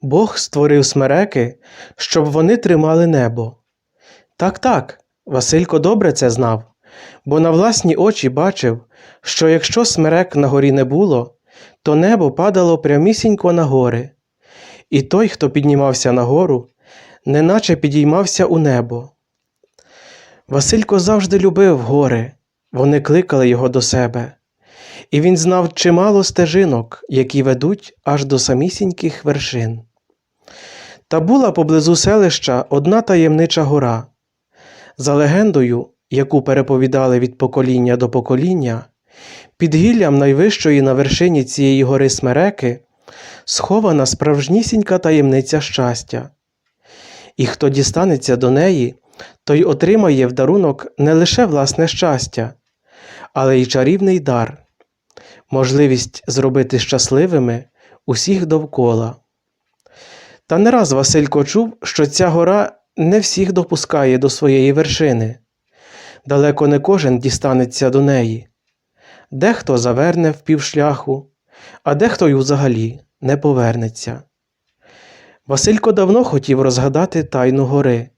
Бог створив смереки, щоб вони тримали небо. Так, так, Василько добре це знав, бо на власні очі бачив, що якщо смерек на горі не було, то небо падало прямісінько на гори, і той, хто піднімався на гору, неначе підіймався у небо. Василько завжди любив гори, вони кликали його до себе, і він знав чимало стежинок, які ведуть аж до самісіньких вершин. Та була поблизу селища одна таємнича гора. За легендою, яку переповідали від покоління до покоління, під гіллям найвищої на вершині цієї гори Смереки схована справжнісінька таємниця щастя. І хто дістанеться до неї, той отримає в дарунок не лише власне щастя, але й чарівний дар, можливість зробити щасливими усіх довкола. Та не раз Василько чув, що ця гора не всіх допускає до своєї вершини. Далеко не кожен дістанеться до неї. Дехто заверне в півшляху, а дехто й взагалі не повернеться. Василько давно хотів розгадати тайну гори.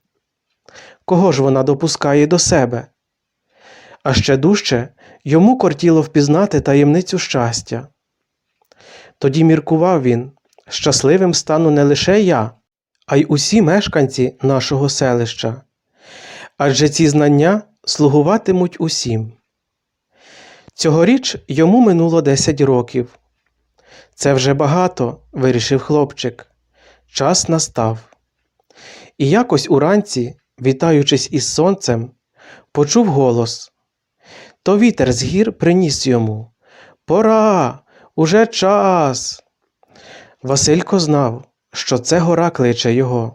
Кого ж вона допускає до себе? А ще дужче йому кортіло впізнати таємницю щастя. Тоді міркував він, щасливим стану не лише я, а й усі мешканці нашого селища. Адже ці знання слугуватимуть усім. Цьогоріч йому минуло 10 років. Це вже багато, вирішив хлопчик. Час настав. І якось уранці, вітаючись із сонцем, почув голос. То вітер з гір приніс йому. Пора, уже час. Василько знав, що це гора кличе його.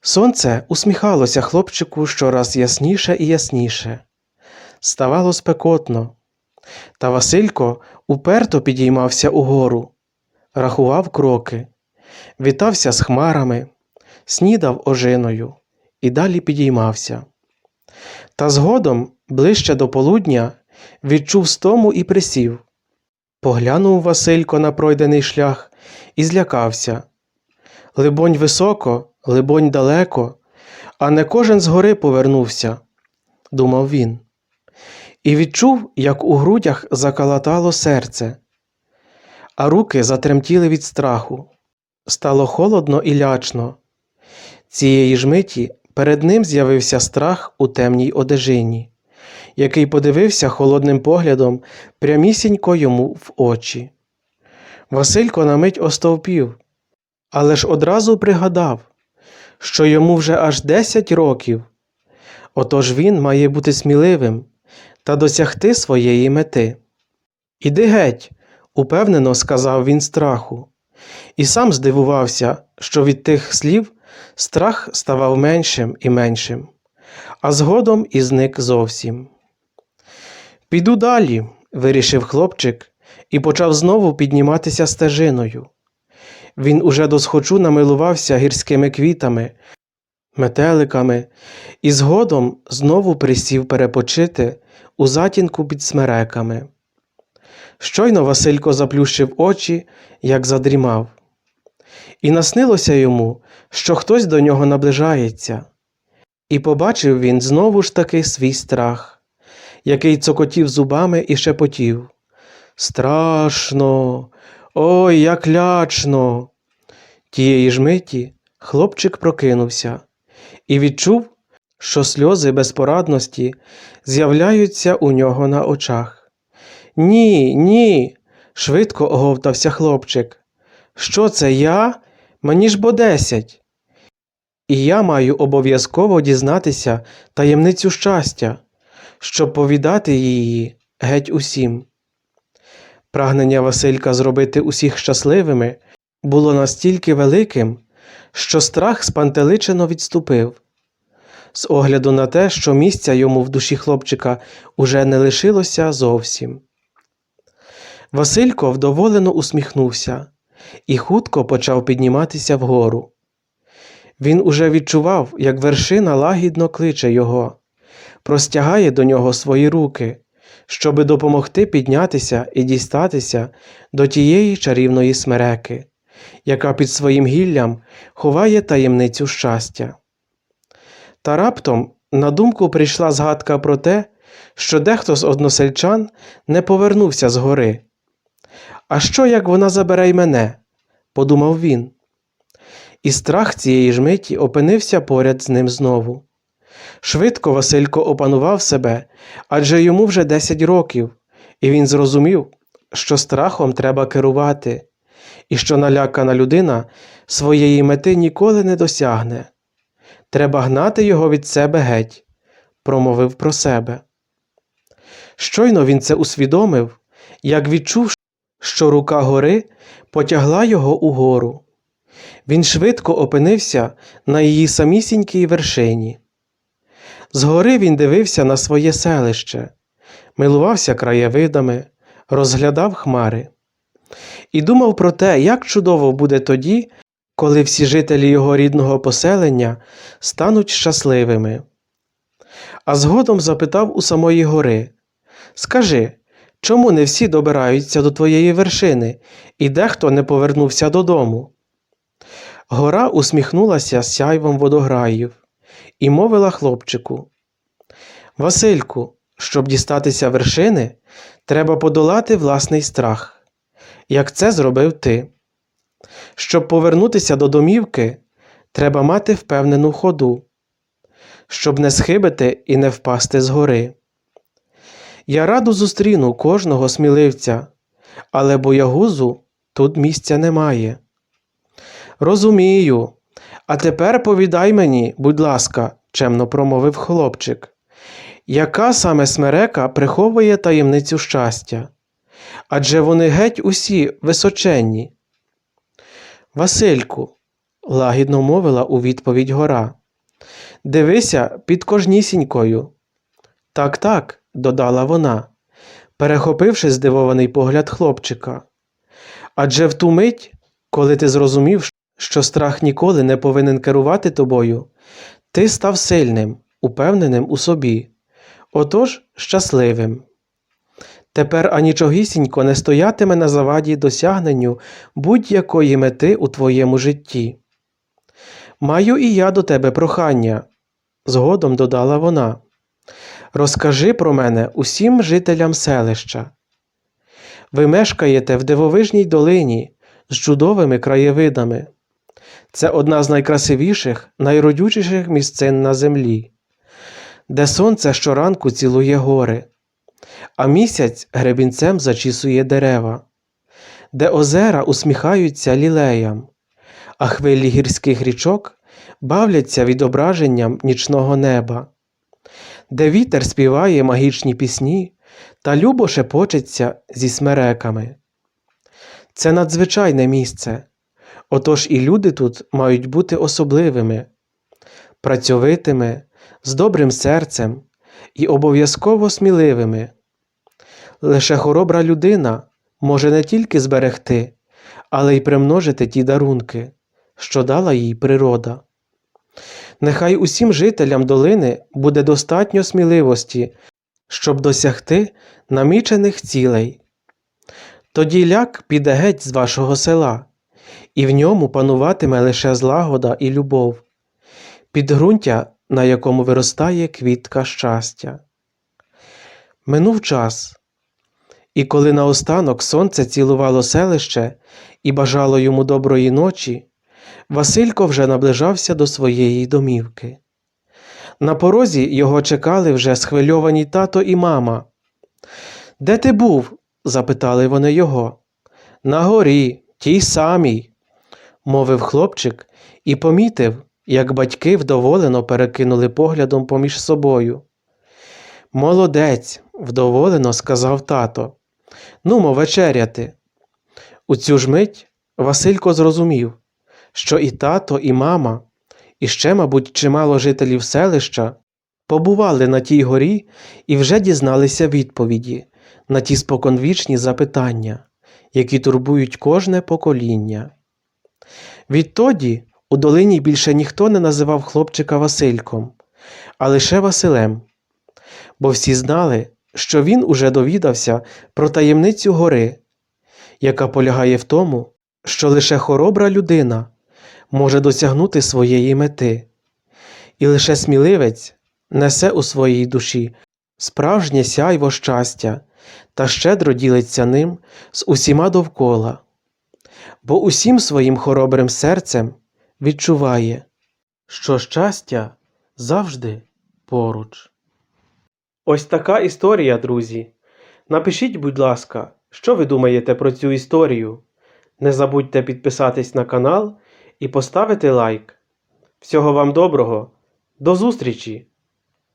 Сонце усміхалося хлопчику щораз ясніше і ясніше. Ставало спекотно. Та Василько уперто підіймався угору, рахував кроки, вітався з хмарами, снідав ожиною і далі підіймався. Та згодом, ближче до полудня, відчув стому і присів. Поглянув Василько на пройдений шлях і злякався. Либонь високо, либонь далеко, а не кожен з гори повернувся, думав він. І відчув, як у грудях закалатало серце, а руки затремтіли від страху. Стало холодно і лячно. Цієї ж миті перед ним з'явився страх у темній одежині, який подивився холодним поглядом прямісінько йому в очі. Василько на мить остовпів, але ж одразу пригадав, що йому вже аж десять років. Отож він має бути сміливим та досягти своєї мети. Іди геть, упевнено сказав він страху, і сам здивувався, що від тих слів страх ставав меншим і меншим, а згодом і зник зовсім. Піду далі, вирішив хлопчик і почав знову підніматися стежиною. Він уже досхочу намилувався гірськими квітами, метеликами і згодом знову присів перепочити у затінку під смереками. Щойно Василько заплющив очі, як задрімав, і наснилося йому, що хтось до нього наближається, і побачив він знову ж таки свій страх, який цокотів зубами і шепотів. Страшно, ой, як лячно. Тієї ж миті хлопчик прокинувся і відчув, що сльози безпорадності з'являються у нього на очах. Ні, ні, швидко оговтався хлопчик. Що це я? Мені ж бо десять. І я маю обов'язково дізнатися таємницю щастя, щоб повідати її геть усім. Прагнення Василька зробити усіх щасливими було настільки великим, що страх спантеличено відступив. З огляду на те, що місця йому в душі хлопчика уже не лишилося зовсім. Василько вдоволено усміхнувся і хутко почав підніматися вгору. Він уже відчував, як вершина лагідно кличе його, простягає до нього свої руки, щоби допомогти піднятися і дістатися до тієї чарівної смереки, яка під своїм гіллям ховає таємницю щастя. Та раптом на думку прийшла згадка про те, що дехто з односельчан не повернувся з гори. А що, як вона забере й мене? подумав він. І страх цієї ж миті опинився поряд з ним знову. Швидко Василько опанував себе, адже йому вже 10 років, і він зрозумів, що страхом треба керувати, і що налякана людина своєї мети ніколи не досягне. Треба гнати його від себе геть, промовив про себе. Щойно він це усвідомив, як відчув, що рука гори потягла його угору. Він швидко опинився на її самісінькій вершині. Згори він дивився на своє селище, милувався краєвидами, розглядав хмари і думав про те, як чудово буде тоді, коли всі жителі його рідного поселення стануть щасливими. А згодом запитав у самої гори Скажи, чому не всі добираються до твоєї вершини, і дехто не повернувся додому? Гора усміхнулася сяйвом водограїв і мовила хлопчику Васильку, щоб дістатися вершини, треба подолати власний страх, як це зробив ти. Щоб повернутися до домівки, треба мати впевнену ходу, щоб не схибити і не впасти з гори. Я раду зустріну кожного сміливця, але боягузу тут місця немає. Розумію. А тепер повідай мені, будь ласка, чемно промовив хлопчик, яка саме смерека приховує таємницю щастя? Адже вони геть усі височенні. Васильку, лагідно мовила у відповідь гора. Дивися під кожнісінькою. Так, так, додала вона, перехопивши здивований погляд хлопчика. Адже в ту мить, коли ти зрозумів, що страх ніколи не повинен керувати тобою, ти став сильним, упевненим у собі, отож щасливим. Тепер анічогісінько не стоятиме на заваді досягненню будь-якої мети у твоєму житті. Маю і я до тебе прохання, згодом додала вона. Розкажи про мене усім жителям селища. Ви мешкаєте в дивовижній долині з чудовими краєвидами. Це одна з найкрасивіших, найродючіших місцин на землі, де сонце щоранку цілує гори, а місяць гребінцем зачісує дерева, де озера усміхаються лілеям, а хвилі гірських річок бавляться відображенням нічного неба, де вітер співає магічні пісні та любо шепочеться зі смереками. Це надзвичайне місце. Отож і люди тут мають бути особливими, працьовитими, з добрим серцем і обов'язково сміливими. Лише хоробра людина може не тільки зберегти, але й примножити ті дарунки, що дала їй природа. Нехай усім жителям долини буде достатньо сміливості, щоб досягти намічених цілей. Тоді ляк піде геть з вашого села і в ньому пануватиме лише злагода і любов, підґрунтя, на якому виростає квітка щастя. Минув час, і коли наостанок сонце цілувало селище і бажало йому доброї ночі, Василько вже наближався до своєї домівки. На порозі його чекали вже схвильовані тато і мама. Де ти був? запитали вони його. На горі, тій самій, мовив хлопчик і помітив, як батьки вдоволено перекинули поглядом поміж собою. Молодець, вдоволено сказав тато. Нумо вечеряти. У цю ж мить Василько зрозумів, що і тато, і мама, і ще, мабуть, чимало жителів селища побували на тій горі і вже дізналися відповіді на ті споконвічні запитання, які турбують кожне покоління. Відтоді у долині більше ніхто не називав хлопчика Васильком, а лише Василем, бо всі знали, що він уже довідався про таємницю гори, яка полягає в тому, що лише хоробра людина може досягнути своєї мети, і лише сміливець несе у своїй душі справжнє сяйво щастя та щедро ділиться ним з усіма довкола, бо усім своїм хоробрим серцем відчуває, що щастя завжди поруч. Ось така історія, друзі. Напишіть, будь ласка, що ви думаєте про цю історію. Не забудьте підписатись на канал і поставити лайк. Всього вам доброго, до зустрічі!